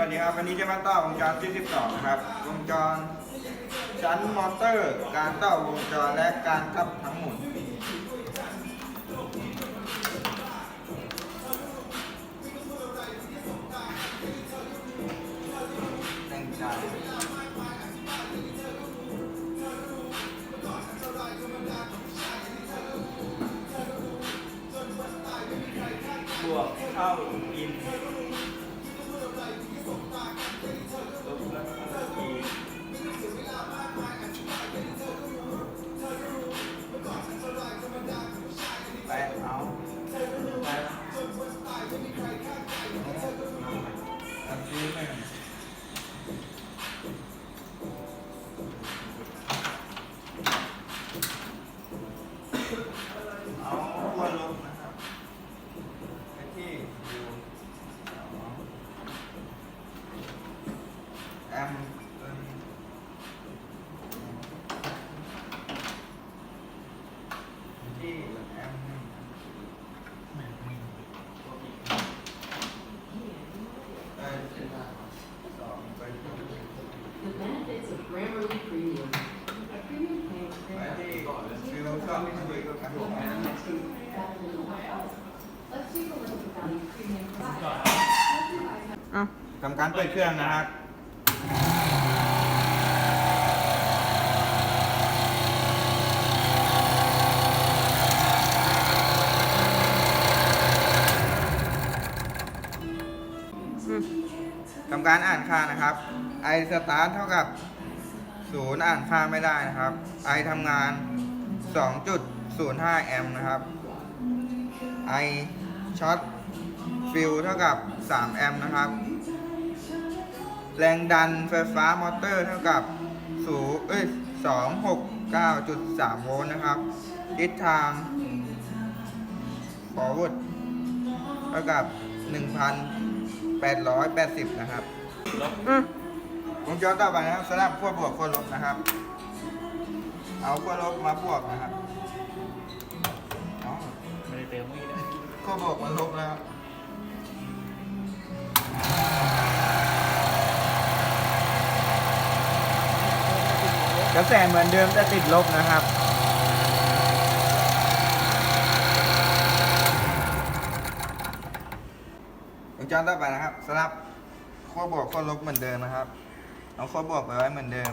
วัสดีครับ วันนี้จะมาต่อวงจรที่12นะครับ วงจรชั้นมอเตอร์ การต่อวงจรและการขับทั้งหมุนแรงใจบวกเข้าอิน look at the value premium provides. ทำการเปิดเครื่องนะครับ ทำการอ่านค่านะครับ i start เท่ากับ0อ่านค่าไม่ได้นะครับ i ทำงาน 2.05 แอมป์นะครับ i ช็อตฟิลเท่ากับ 3 แอมป์นะครับ แรงดันไฟฟ้ามอเตอร์เท่ากับ0เอ้ย269.3 โวลต์นะครับทิศทาง forward เท่ากับ 1,880 นะครับลบวงจรต่อไปนะครับสลับขั้วบวกขั้วลบนะครับ เอาขั้วลบมาบวกนะครับ บวกมันลบแล้วกระแสเหมือนเดิมแต่ติดลบนะครับ วงจรต่อไปนะครับสลับขั้วบวกขั้วลบเหมือนเดิมนะครับ เอาขั้วบวกไปไว้เหมือนเดิม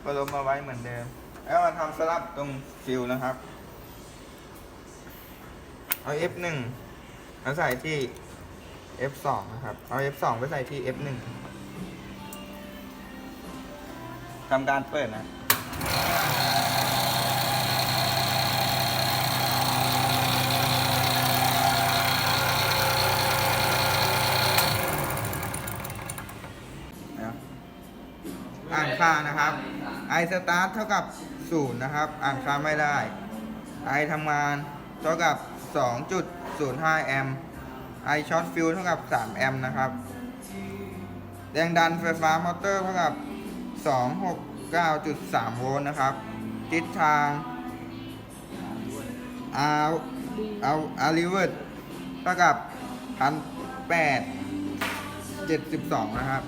ขั้วลบมาไว้เหมือนเดิม แล้วมาทำสลับตรงฟิวนะครับ เอา F1 มาใส่ที่ F2 นะครับ เอา F2 ไปใส่ที่ F1 ทำการเปิดนะอ่านค่านะครับ i start เท่ากับ 0 นะครับ อ่านค่าไม่ได้ i ทำงานเท่ากับ 2.05 แอมป์ i short fuse เท่ากับ 3 แอมป์นะครับ แรงดันไฟฟ้ามอเตอร์เท่ากับ 269.3 โวลต์นะครับ ทิศทาง r r r reverse เท่ากับ 1,872 นะครับ